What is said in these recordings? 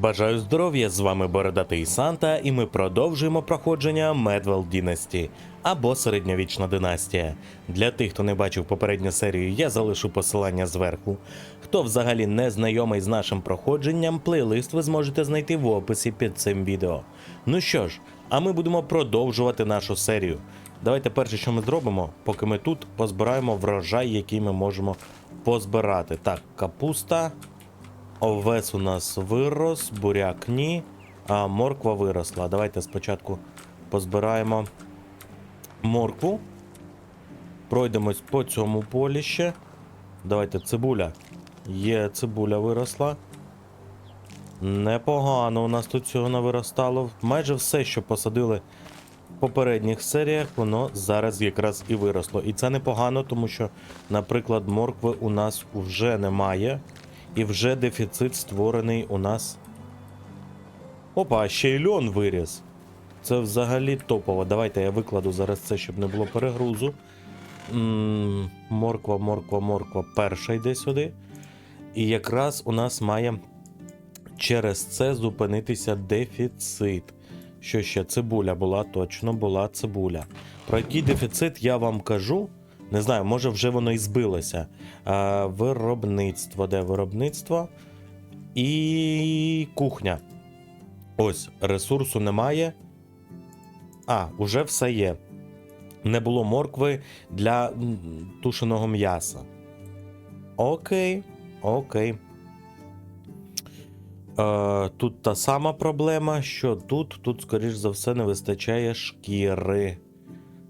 Бажаю здоров'я! З вами Бородатий Санта, і ми продовжуємо проходження Medwell Dynasty або Середньовічна династія. Для тих, хто не бачив попередню серію, я залишу посилання зверху. Хто взагалі не знайомий з нашим проходженням, плейлист ви зможете знайти в описі під цим відео. Ну що ж, а ми будемо продовжувати нашу серію. Давайте перше, що ми зробимо, поки ми тут позбираємо врожай, який ми можемо позбирати. Так, капуста. Овес у нас вирос, буряк ні, а морква виросла. Давайте спочатку позбираємо моркву. Пройдемось по цьому полі ще. Давайте цибуля. Є цибуля виросла. Непогано у нас тут цього навиростало. Майже все, що посадили в попередніх серіях, воно зараз якраз і виросло. І це непогано, тому що, наприклад, моркви у нас вже немає. І вже дефіцит створений у нас. Опа, а ще й льон виріс. Це взагалі топово. Давайте я викладу зараз це, щоб не було перегрузу. М, Морква, морква, морква перша йде сюди. І якраз у нас має через це зупинитися дефіцит. Що ще? Цибуля була, точно була цибуля. Про який дефіцит я вам кажу. Не знаю, може вже воно і збилося. А, виробництво, де виробництво і кухня. Ось, ресурсу немає. А, уже все є. Не було моркви для тушеного м'яса. Окей, окей. Е, тут та сама проблема, що тут, тут, скоріш за все, не вистачає шкіри.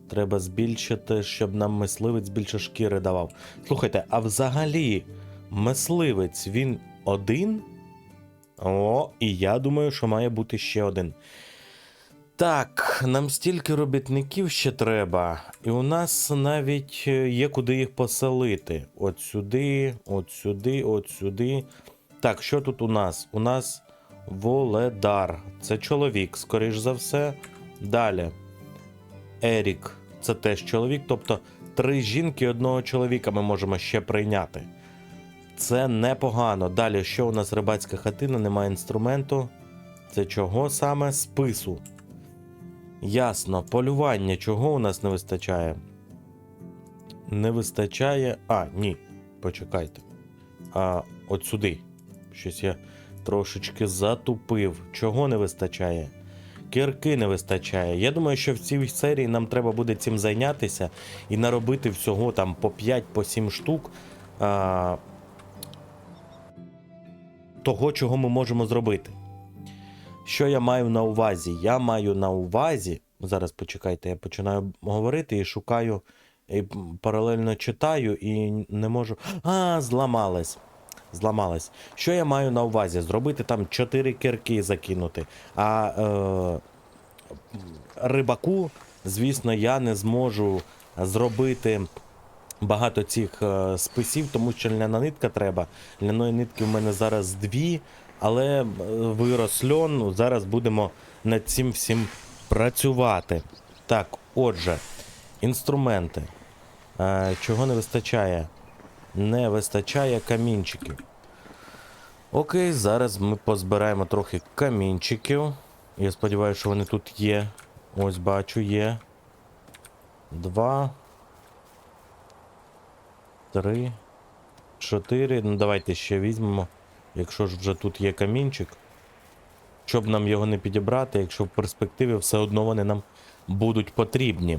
Треба збільшити, щоб нам мисливець більше шкіри давав. Слухайте, а взагалі, мисливець він один? О, і я думаю, що має бути ще один. Так, нам стільки робітників ще треба, і у нас навіть е, є куди їх поселити. От сюди, от сюди, от сюди. Так, що тут у нас? У нас Воледар. Це чоловік, скоріш за все. Далі. Ерік, це теж чоловік, тобто три жінки одного чоловіка ми можемо ще прийняти. Це непогано. Далі, що у нас рибацька хатина, немає інструменту. Це чого саме? Спису. Ясно, полювання, чого у нас не вистачає? Не вистачає. А, ні. Почекайте. А, от сюди. Щось я трошечки затупив. Чого не вистачає? Кирки не вистачає. Я думаю, що в цій серії нам треба буде цим зайнятися і наробити всього там по 5 по 7 штук а, того, чого ми можемо зробити. Що я маю на увазі? Я маю на увазі. Зараз почекайте, я починаю говорити і шукаю, і паралельно читаю, і не можу. А, зламалась. Зламалась. Що я маю на увазі? Зробити там 4 кирки закинути. А е, рибаку, звісно, я не зможу зробити багато цих е, списів, тому що ляна нитка треба. Ляної нитки в мене зараз дві, але е, вирос льон. Ну, Зараз будемо над цим всім працювати. Так, отже, інструменти. Е, чого не вистачає? Не вистачає камінчиків. Окей, зараз ми позбираємо трохи камінчиків. Я сподіваюся, що вони тут є. Ось бачу, є. Два. Три. Чотири. Ну, давайте ще візьмемо. Якщо ж вже тут є камінчик. Щоб нам його не підібрати, якщо в перспективі все одно вони нам будуть потрібні.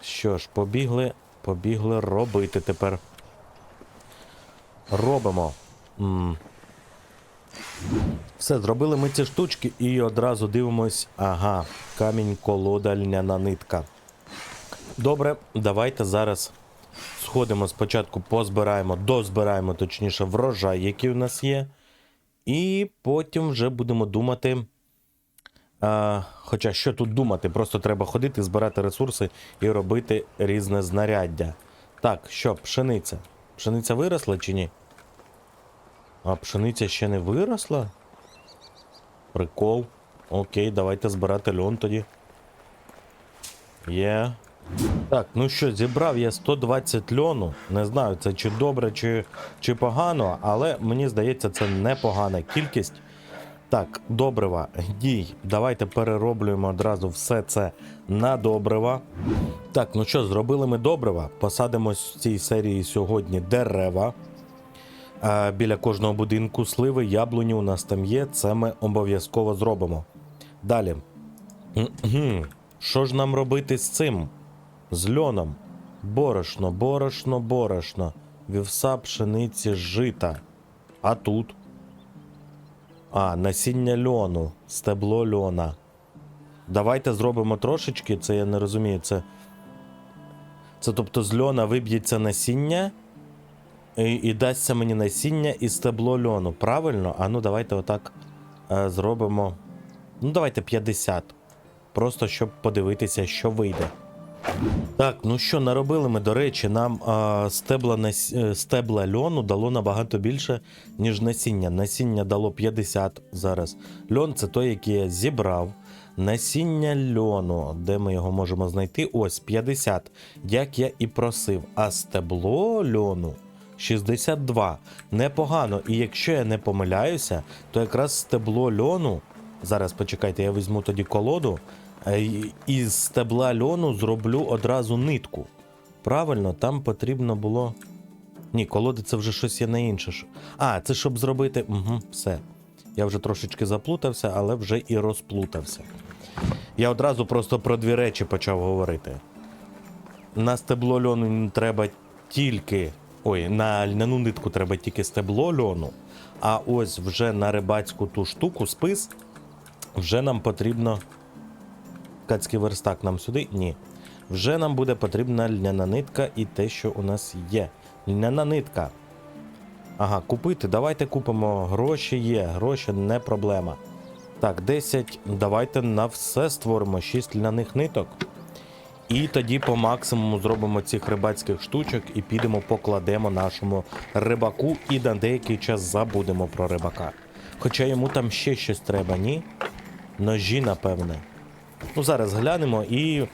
Що ж, побігли, побігли робити тепер. Робимо. М. Все, зробили ми ці штучки і одразу дивимось. Ага, камінь колода льняна нитка. Добре, давайте зараз сходимо спочатку, позбираємо, дозбираємо, точніше, врожай, який у нас є. І потім вже будемо думати. А, хоча що тут думати? Просто треба ходити, збирати ресурси і робити різне знаряддя. Так, що, пшениця? Пшениця виросла чи ні? А пшениця ще не виросла? Прикол. Окей, давайте збирати льон тоді. Є. Так, ну що, зібрав я 120 льону. Не знаю, це чи добре, чи, чи погано, але мені здається, це непогана кількість. Так, добрива, дій. Давайте перероблюємо одразу все це на добрива. Так, ну що, зробили ми добрива. Посадимо в цій серії сьогодні дерева. Біля кожного будинку сливи, яблуні у нас там є. Це ми обов'язково зробимо. Далі. Що ж нам робити з цим? З льоном. Борошно, борошно, борошно. Вівса, пшениці, жита. А тут. А, насіння льону, стебло льона. Давайте зробимо трошечки, це я не розумію. Це. Це тобто з льона виб'ється насіння. І, і дасться мені насіння і стебло льону. Правильно? А ну давайте отак е, зробимо. Ну, давайте 50. Просто щоб подивитися, що вийде. Так, ну що, наробили ми, до речі, нам а, стебла, нас... е, стебла льону дало набагато більше, ніж насіння. Насіння дало 50 зараз. Льон це той, який я зібрав. Насіння льону, де ми його можемо знайти? Ось 50, як я і просив. А стебло льону 62. Непогано. І якщо я не помиляюся, то якраз стебло льону. Зараз почекайте, я візьму тоді колоду. Е, Із стебла льону зроблю одразу нитку. Правильно, там потрібно було. Ні, колоди це вже щось є на інше. А, це щоб зробити. Угу, все. Я вже трошечки заплутався, але вже і розплутався. Я одразу просто про дві речі почав говорити. На стебло льону треба тільки. Ой, на льняну нитку треба тільки стебло льону. А ось вже на рибацьку ту штуку, спис, вже нам потрібно. Кацький верстак нам сюди? Ні. Вже нам буде потрібна льняна нитка і те, що у нас є. Льняна нитка. Ага, купити. Давайте купимо. Гроші є, гроші не проблема. Так, 10. Давайте на все створимо 6 льняних ниток. І тоді по максимуму зробимо цих рибацьких штучок і підемо покладемо нашому рибаку і на деякий час забудемо про рибака. Хоча йому там ще щось треба, ні? Ножі, напевне. Ну, зараз глянемо і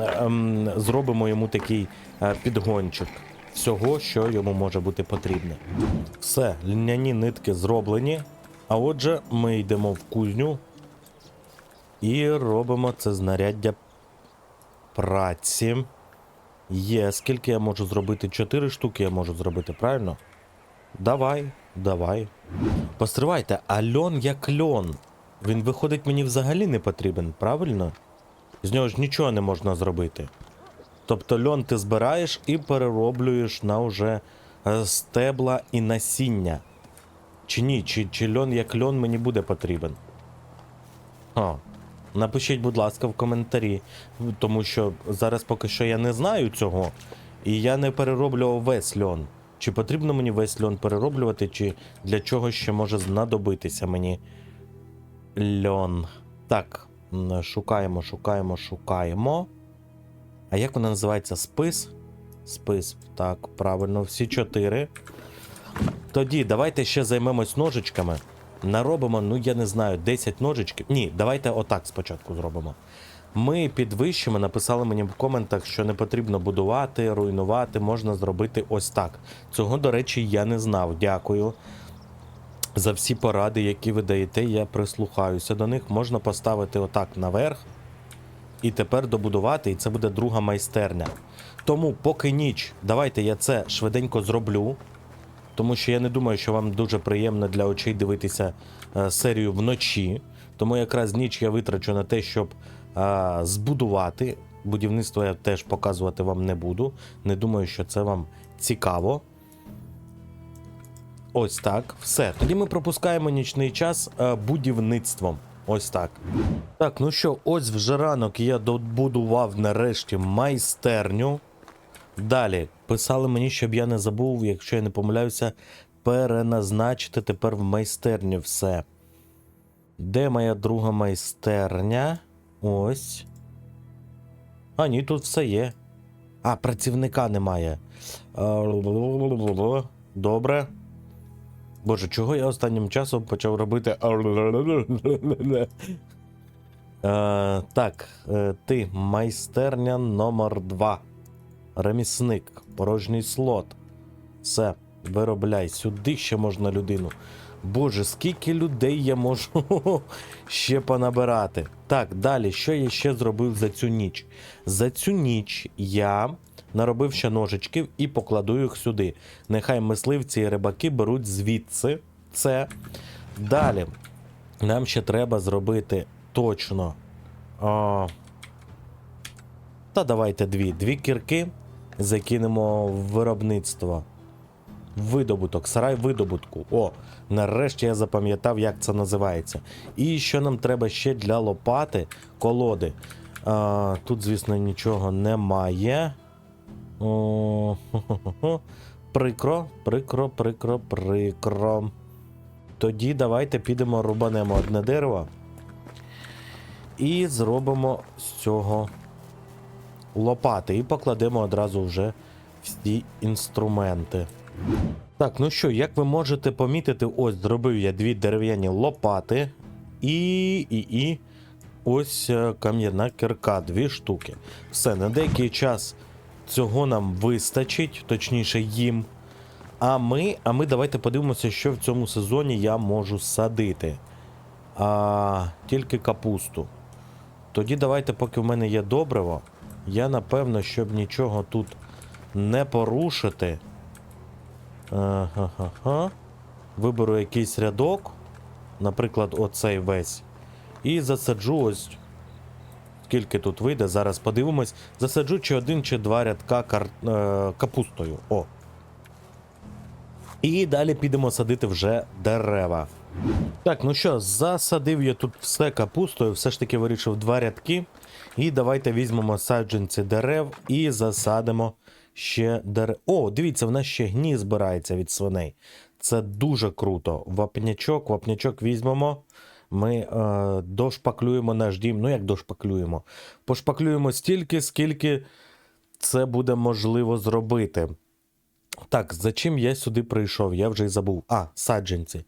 ем, зробимо йому такий е, підгончик всього, що йому може бути потрібне. Все, льняні нитки зроблені. А отже, ми йдемо в кузню і робимо це знаряддя праці. Є, скільки я можу зробити? Чотири штуки я можу зробити, правильно? Давай, давай. Постривайте, а льон як льон. Він виходить мені взагалі не потрібен, правильно? З нього ж нічого не можна зробити. Тобто льон ти збираєш і перероблюєш на уже е, стебла і насіння. Чи ні, чи, чи льон як льон мені буде потрібен? А, напишіть, будь ласка, в коментарі, тому що зараз поки що я не знаю цього, і я не перероблював весь льон. Чи потрібно мені весь льон перероблювати, чи для чого ще може знадобитися мені льон. Так, шукаємо, шукаємо, шукаємо. А як вона називається? Спис? Спис. Так, правильно, всі чотири. Тоді давайте ще займемось ножичками. Наробимо, ну я не знаю, 10 ножичків. Ні, давайте отак спочатку зробимо. Ми підвищимо, написали мені в коментах, що не потрібно будувати, руйнувати, можна зробити ось так. Цього, до речі, я не знав. Дякую. За всі поради, які ви даєте, я прислухаюся до них. Можна поставити отак наверх. І тепер добудувати, і це буде друга майстерня. Тому, поки ніч, давайте я це швиденько зроблю. Тому що я не думаю, що вам дуже приємно для очей дивитися е, серію вночі. Тому якраз ніч я витрачу на те, щоб е, збудувати. Будівництво я теж показувати вам не буду. Не думаю, що це вам цікаво. Ось так. Все. Тоді ми пропускаємо нічний час е, будівництвом. Ось так. Так, ну що, ось вже ранок я добудував нарешті майстерню. Далі писали мені, щоб я не забув, якщо я не помиляюся, переназначити тепер в майстерню все. Де моя друга майстерня? Ось. А, ні, тут все є. А, працівника немає. Добре. Боже, чого я останнім часом почав робити. Е, так, е, ти майстерня номер 2 Ремісник, порожній слот. Все, виробляй. Сюди ще можна людину. Боже, скільки людей я можу ще понабирати. Так, далі, що я ще зробив за цю ніч? За цю ніч я наробив ще ножичків і покладу їх сюди. Нехай мисливці і рибаки беруть звідси це. Далі. Нам ще треба зробити точно. А... Та давайте дві. Дві кірки закинемо в виробництво. Видобуток, сарай видобутку. О, нарешті я запам'ятав, як це називається. І що нам треба ще для лопати колоди. А, тут, звісно, нічого немає. О. Прикро, прикро, прикро, прикро. Тоді давайте підемо рубанемо одне дерево. І зробимо з цього лопати. І покладемо одразу вже всі інструменти. Так, ну що, як ви можете помітити, ось зробив я дві дерев'яні лопати і, і, і ось е, кам'яна кирка, дві штуки. Все, на деякий час цього нам вистачить, точніше їм. А ми, а ми давайте подивимося, що в цьому сезоні я можу садити. А, тільки капусту. Тоді давайте, поки в мене є добриво, я напевно, щоб нічого тут не порушити. Ага. Виберу якийсь рядок, наприклад, оцей весь. І засаджу ось. Скільки тут вийде, зараз подивимось. Засаджу чи один, чи два рядка кар... е, капустою. О. І далі підемо садити вже дерева. Так, ну що, засадив я тут все капустою, все ж таки вирішив два рядки. І давайте візьмемо саджанці дерев і засадимо ще дерев. О, дивіться, в нас ще гні збирається від свиней. Це дуже круто. Вапнячок, вапнячок візьмемо. Ми е, дошпаклюємо наш дім. Ну, як дошпаклюємо? Пошпаклюємо стільки, скільки це буде можливо зробити. Так, за чим я сюди прийшов? Я вже й забув. А, саджанці.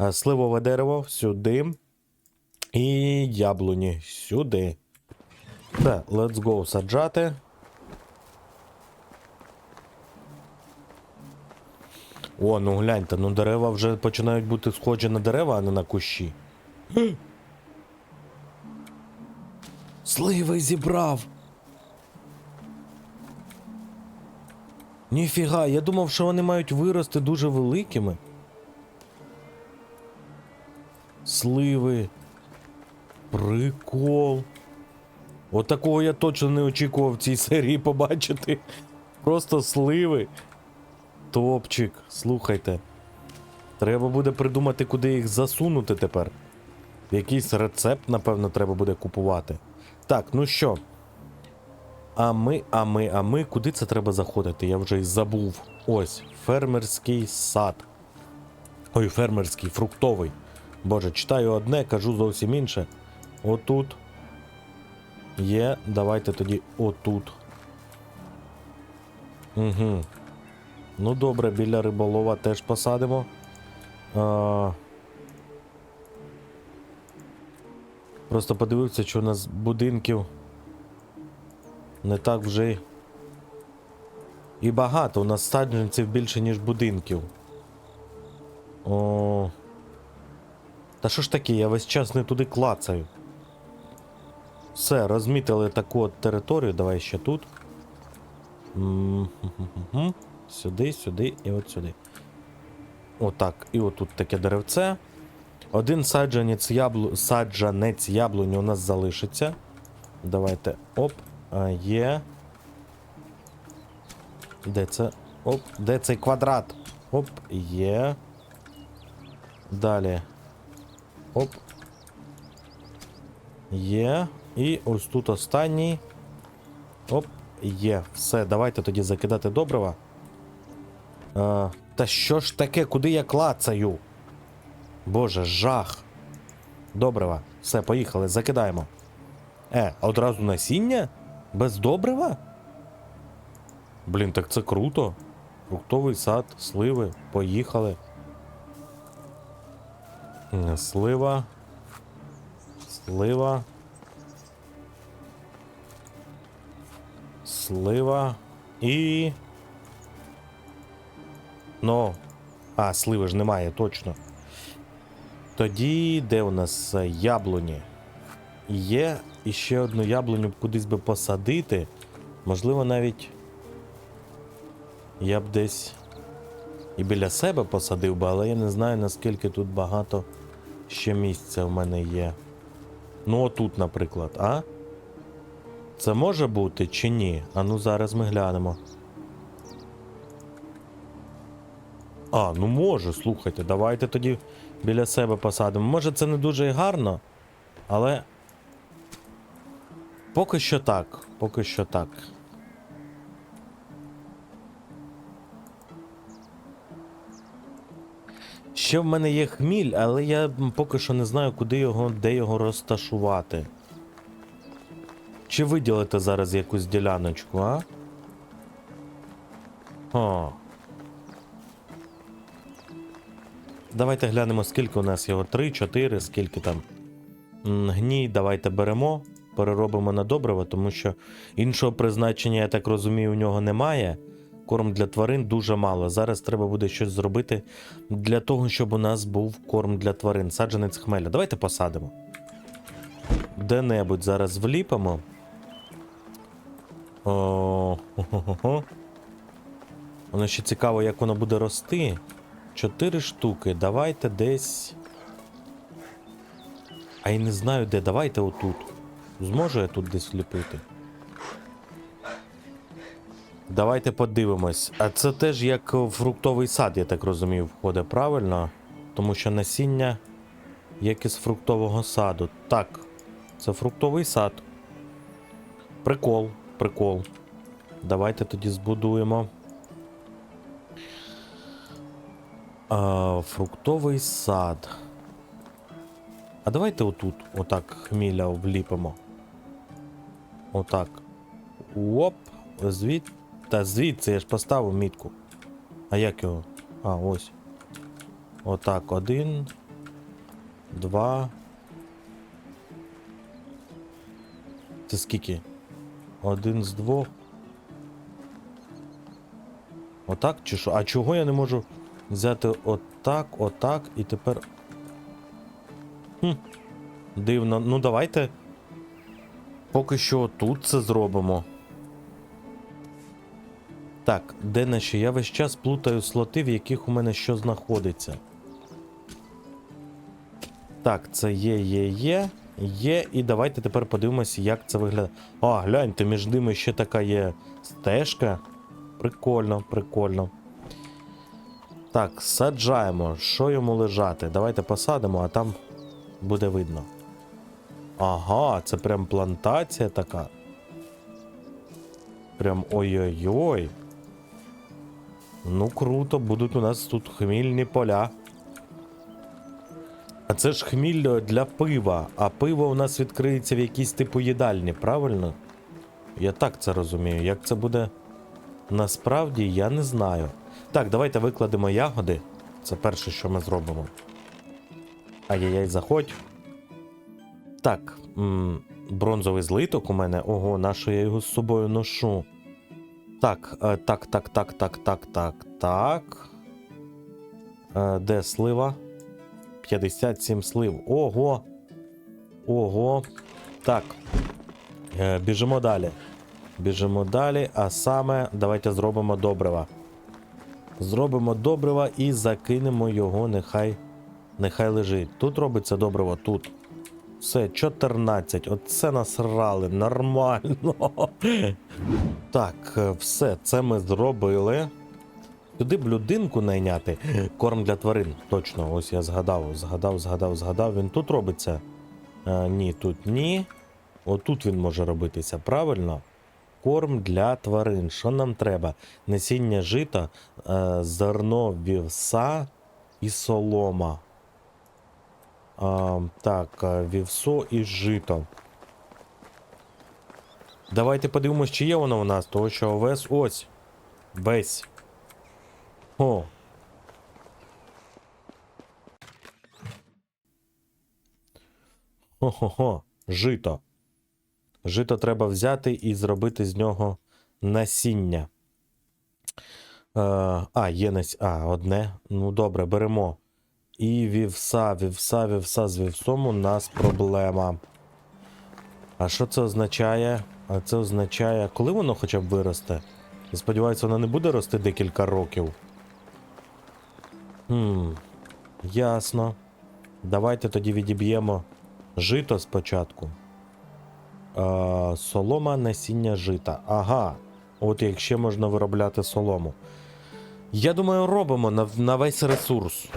Е, Сливове дерево сюди. І яблуні сюди. Все, let's go саджати. О, ну гляньте, ну дерева вже починають бути схожі на дерева, а не на кущі. Сливи зібрав. Ніфіга, я думав, що вони мають вирости дуже великими. Сливи. Прикол. От такого я точно не очікував в цій серії побачити. Просто сливи. Топчик, слухайте. Треба буде придумати, куди їх засунути тепер. Якийсь рецепт, напевно, треба буде купувати. Так, ну що. А ми, а ми, а ми, куди це треба заходити? Я вже й забув. Ось, фермерський сад. Ой, фермерський, фруктовий. Боже, читаю одне, кажу зовсім інше. Отут. Є, давайте тоді отут. Угу. Ну добре, біля риболова теж посадимо. А... Просто подивився, що у нас будинків не так вже і багато. У нас саджанців більше, ніж будинків. О. Та що ж таке, я весь час не туди клацаю. Все, розмітили таку от територію. Давай ще тут. Сюди, сюди і от сюди. Отак. І отут таке деревце. Один саджанець, яблу... саджанець яблуні у нас залишиться. Давайте. Оп. А, є. Де це? Оп, де цей квадрат? Оп, є. Далі. Оп. Є. І ось тут останній. Оп, є. Все, давайте тоді закидати добрива. А, та що ж таке, куди я клацаю? Боже, жах. Добрива. Все, поїхали, закидаємо. Е, одразу насіння? Без добрива? Блін, так це круто. Фруктовий сад, сливи, поїхали. Слива. Слива. Слива. І. Ну. А, сливи ж немає, точно. Тоді, де у нас е, яблуні? Є і одну яблуню кудись би посадити. Можливо, навіть я б десь і біля себе посадив би, але я не знаю, наскільки тут багато ще місця в мене є. Ну, отут, наприклад, а? Це може бути чи ні? А ну зараз ми глянемо. А, ну може, слухайте, давайте тоді біля себе посадимо. Може, це не дуже гарно, але. Поки що так. Поки що так. Ще в мене є хміль, але я поки що не знаю, куди його, де його розташувати. Чи виділити зараз якусь діляночку, а? О. Давайте глянемо, скільки у нас його. 3, 4, скільки там. Гній, давайте беремо, переробимо на добриво, тому що іншого призначення, я так розумію, у нього немає. Корм для тварин дуже мало. Зараз треба буде щось зробити для того, щоб у нас був корм для тварин. Саджанець хмеля. Давайте посадимо. Де-небудь зараз вліпимо. О. Воно ще цікаво, як воно буде рости. Чотири штуки. Давайте десь. А я не знаю де. Давайте отут. Зможу я тут десь вліпити? Давайте подивимось. А це теж як фруктовий сад, я так розумію, входить правильно? Тому що насіння як із фруктового саду. Так, це фруктовий сад. Прикол, прикол. Давайте тоді збудуємо. А, фруктовий сад. А давайте отут, отак хміля вліпимо. Отак. Оп, звід. Та звідси я ж поставив мітку. А як його? А, ось. Отак, один. Два. Це скільки? Один з двох. Отак чи що? А чого я не можу взяти отак, отак і тепер. Хм. Дивно. Ну давайте. Поки що тут це зробимо. Так, де наші? Я весь час плутаю слоти, в яких у мене що знаходиться. Так, це є, є, є. Є, і давайте тепер подивимося, як це виглядає. А, гляньте, між ними ще така є стежка. Прикольно, прикольно. Так, саджаємо. Що йому лежати? Давайте посадимо, а там буде видно. Ага, це прям плантація така. Прям ой-ой-ой. Ну круто, будуть у нас тут хмільні поля. А це ж хміль для пива, а пиво у нас відкриється в якійсь типу їдальні, правильно? Я так це розумію. Як це буде насправді, я не знаю. Так, давайте викладемо ягоди. Це перше, що ми зробимо. Ай-яй-яй, заходь. Так, м бронзовий злиток у мене. Ого, на що я його з собою ношу? Так, е, так, так, так, так, так, так, так. Е, Де слива? 57 слив. Ого. Ого. Так. Е, Біжимо далі. Біжимо далі, а саме давайте зробимо добрива. Зробимо добрива і закинемо його, нехай нехай лежить. Тут робиться добриво, тут. Все, 14. Оце насрали, нормально. Так, е, все, це ми зробили. Туди б людинку найняти. Корм для тварин. Точно, ось я згадав, згадав, згадав, згадав. Він тут робиться. А, ні, тут ні. Отут він може робитися, правильно? Корм для тварин. Що нам треба? Насіння жита, е, зерно вівса і солома. Так, е, вівсо і жито. Давайте подивимось, чи є воно у нас, того що овес ось. Весь. О. Хо-хо-хо, жито. Жито треба взяти і зробити з нього насіння. Е, а, є нас... А, одне. Ну добре, беремо. І вівса, вівса, вівса з вівсом у нас проблема. А що це означає? А це означає, коли воно хоча б виросте? Я сподіваюся, воно не буде рости декілька років. Хм, ясно. Давайте тоді відіб'ємо жито спочатку. Е, солома насіння жита. Ага. От як ще можна виробляти солому. Я думаю, робимо на, на весь ресурс.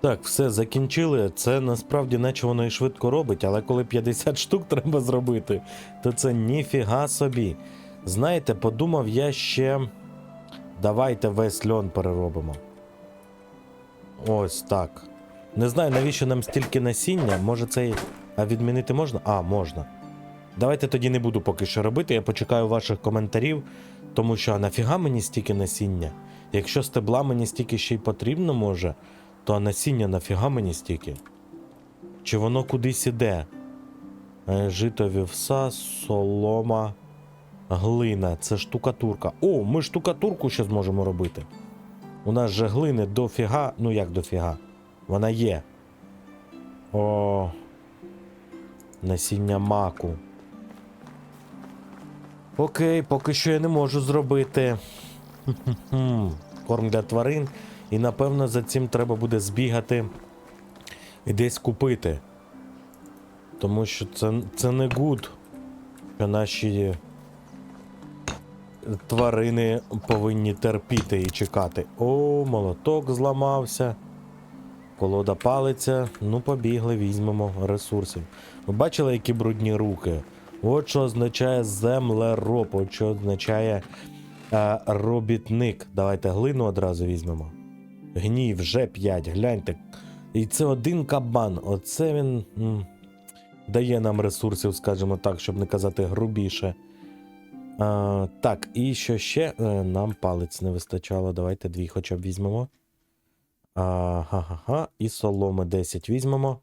Так, все закінчили. Це насправді наче воно і швидко робить, але коли 50 штук треба зробити, то це ніфіга собі. Знаєте, подумав я ще. Давайте весь льон переробимо. Ось так. Не знаю, навіщо нам стільки насіння. Може цей. А відмінити можна? А, можна. Давайте тоді не буду поки що робити. Я почекаю ваших коментарів, тому що а нафіга мені стільки насіння? Якщо стебла мені стільки ще й потрібно може, то насіння нафіга мені стільки? Чи воно кудись іде? Е, Жито вівса, солома, глина. Це штукатурка. О, ми штукатурку ще зможемо робити. У нас же глини дофіга. Ну як дофіга? Вона є. О. Насіння маку. Окей, поки що я не можу зробити. Корм для тварин. І напевно за цим треба буде збігати і десь купити. Тому що це, це не гуд, що наші тварини повинні терпіти і чекати. О, молоток зламався. Колода палиця. Ну, побігли, візьмемо ресурсів. Ви бачили, які брудні руки? От що означає землероб, от що означає е, робітник. Давайте глину одразу візьмемо. Гній вже 5, гляньте. І це один кабан. Оце він м, дає нам ресурсів, скажімо так, щоб не казати грубіше. А, так, і що ще? Е, Нам палець не вистачало. Давайте дві хоча б візьмемо. Ага, і соломи 10 візьмемо.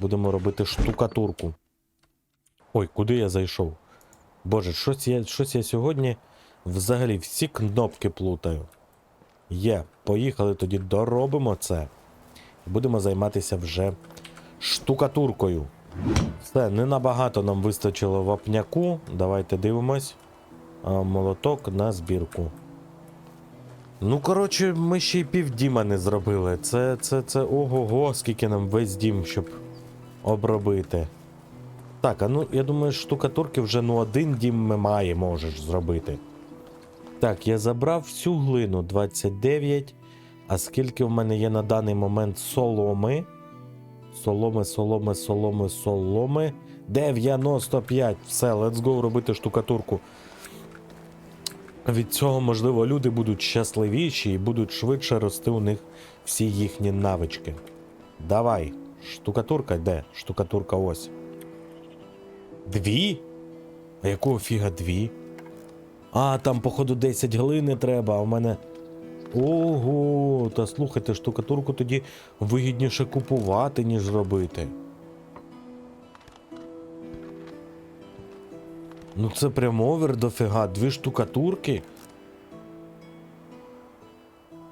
Будемо робити штукатурку. Ой, куди я зайшов? Боже, щось я, щось я сьогодні взагалі всі кнопки плутаю. Є, поїхали тоді, доробимо це. Будемо займатися вже штукатуркою. Все, не набагато нам вистачило вапняку. Давайте дивимось. А, молоток на збірку. Ну, коротше, ми ще й півдіма не зробили. Це, це, це ого-го, скільки нам весь дім, щоб обробити. Так, а ну, я думаю, штукатурки вже ну один дім ми маємо, можеш зробити. Так, я забрав всю глину 29. А скільки в мене є на даний момент соломи? Соломи, соломи, соломи, соломи. 95. Все, let's go робити штукатурку. Від цього, можливо, люди будуть щасливіші і будуть швидше рости у них всі їхні навички. Давай. Штукатурка де? Штукатурка ось. Дві? А якого фіга дві? А, там, походу, 10 глини треба, а в мене. Ого, та слухайте, штукатурку тоді вигідніше купувати, ніж робити. Ну це прям овер дофіга, дві штукатурки.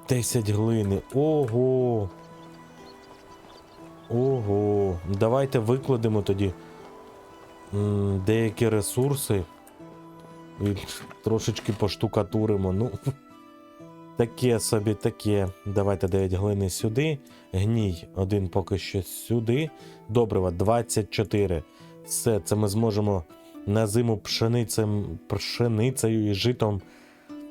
10 глини. Ого. Ого. Давайте викладемо тоді деякі ресурси. І трошечки поштукатуримо. Ну, таке собі, таке. Давайте 9 глини сюди. Гній один поки що сюди. Добрива 24. Все, це ми зможемо на зиму пшеницем, пшеницею і житом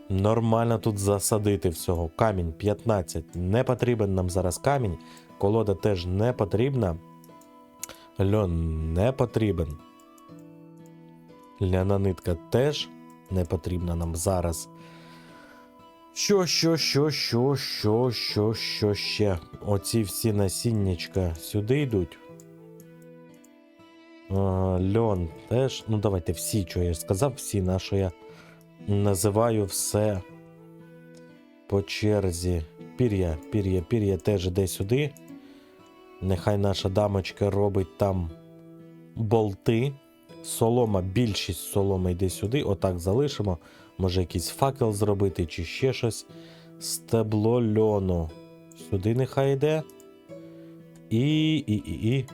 нормально тут засадити всього. Камінь 15. Не потрібен нам зараз камінь. Колода теж не потрібна. Льон не потрібен. Ляна нитка теж не потрібна нам зараз. Що, що, що, що, що, що, що ще? Оці всі насіннячка сюди йдуть. А, льон теж. Ну, давайте всі, що я сказав, всі на що я називаю все по черзі. Пір'я, пір'я, пір'я теж іде сюди. Нехай наша дамочка робить там болти. Солома, більшість соломи йде сюди. Отак залишимо. Може якийсь факел зробити чи ще щось. Стебло льону. Сюди нехай йде. І. і, і, і.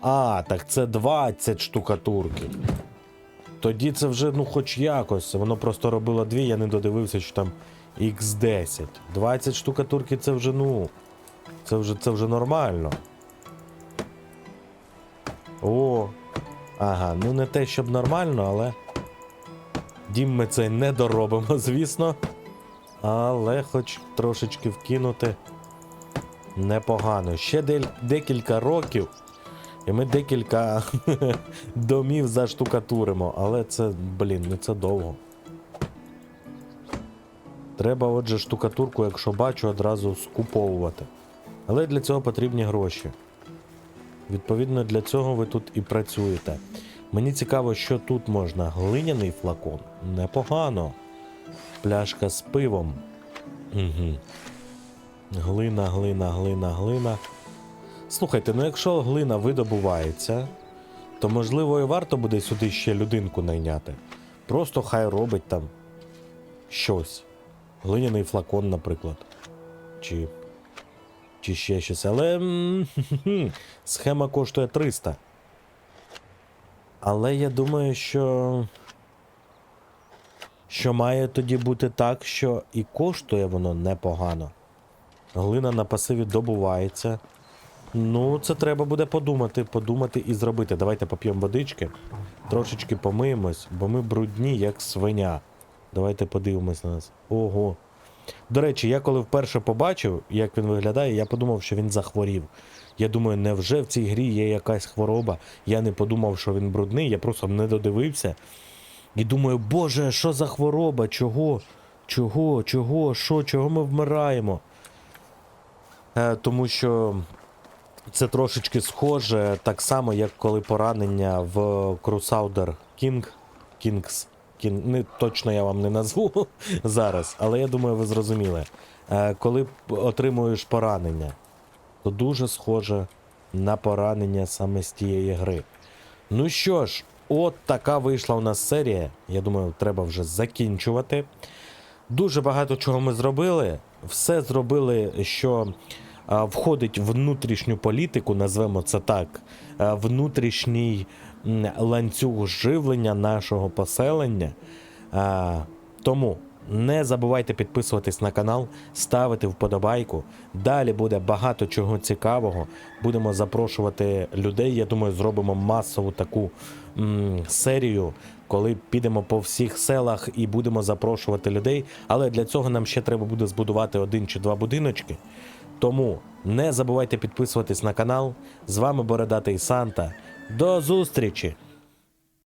А, так це 20 штукатурків. Тоді це вже, ну, хоч якось. Воно просто робило дві, я не додивився, що там X10. 20 штукатурки це вже, ну. Це вже, це вже нормально. О. Ага, ну не те, щоб нормально, але. Дім ми цей не доробимо, звісно. Але хоч трошечки вкинути непогано. Ще дель- декілька років, і ми декілька домів заштукатуримо, але це, блін, ну це довго. Треба, отже, штукатурку, якщо бачу, одразу скуповувати. Але для цього потрібні гроші. Відповідно, для цього ви тут і працюєте. Мені цікаво, що тут можна. Глиняний флакон. Непогано. Пляшка з пивом. Угу. Глина, глина, глина, глина. Слухайте, ну якщо глина видобувається, то можливо і варто буде сюди ще людинку найняти. Просто хай робить там щось. Глиняний флакон, наприклад. Чи, чи ще щось. Але схема коштує 300. Але я думаю, що. Що має тоді бути так, що і коштує воно непогано. Глина на пасиві добувається. Ну, це треба буде подумати, подумати і зробити. Давайте поп'ємо водички, трошечки помиємось, бо ми брудні, як свиня. Давайте подивимось на нас. Ого. До речі, я коли вперше побачив, як він виглядає, я подумав, що він захворів. Я думаю, невже в цій грі є якась хвороба? Я не подумав, що він брудний, я просто не додивився. І думаю, боже, що за хвороба? Чого? Чого? Чого? Що? Чого ми вмираємо? Е, тому що це трошечки схоже, так само, як коли поранення в Crusader King. Kings. Не, точно я вам не назву зараз, але я думаю, ви зрозуміли. Е, коли отримуєш поранення, то дуже схоже на поранення саме з тієї гри. Ну що ж, от така вийшла у нас серія. Я думаю, треба вже закінчувати. Дуже багато чого ми зробили. Все зробили, що входить в внутрішню політику, назвемо це так, внутрішній м, ланцюг живлення нашого поселення. Тому не забувайте підписуватись на канал, ставити вподобайку. Далі буде багато чого цікавого. Будемо запрошувати людей. Я думаю, зробимо масову таку м, серію, коли підемо по всіх селах і будемо запрошувати людей. Але для цього нам ще треба буде збудувати один чи два будиночки. Тому не забувайте підписуватись на канал. З вами Бородатий Санта. До зустрічі!